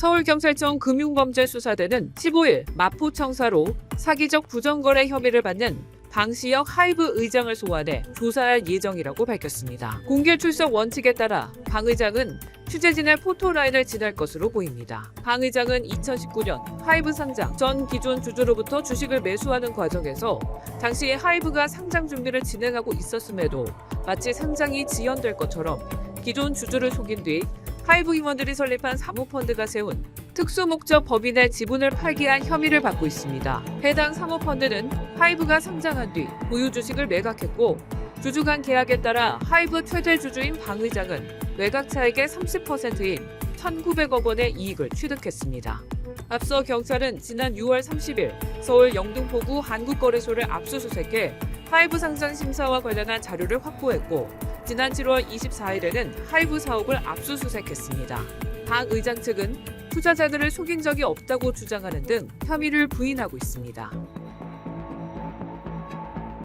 서울경찰청 금융범죄수사대는 15일 마포청사로 사기적 부정거래 혐의를 받는 방시혁 하이브 의장을 소환해 조사할 예정이라고 밝혔습니다. 공개 출석 원칙에 따라 방 의장은 취재진의 포토라인을 지날 것으로 보입니다. 방 의장은 2019년 하이브 상장 전 기존 주주로부터 주식을 매수하는 과정에서 당시에 하이브가 상장 준비를 진행하고 있었음에도 마치 상장이 지연될 것처럼 기존 주주를 속인 뒤 하이브 임원들이 설립한 사모펀드가 세운 특수목적 법인의 지분을 팔게 한 혐의를 받고 있습니다. 해당 사모펀드는 하이브가 상장한 뒤 보유 주식을 매각했고 주주 간 계약에 따라 하이브 최대 주주인 방 의장은 차익의 30%인 1,900억 원의 이익을 취득했습니다. 앞서 경찰은 지난 6월 30일 서울 영등포구 한국거래소를 압수수색해 하이브 상장 심사와 관련한 자료를 확보했고 지난 7월 24일에는 하이브 사옥을 압수수색했습니다. 박 의장 측은 투자자들을 속인 적이 없다고 주장하는 등 혐의를 부인하고 있습니다.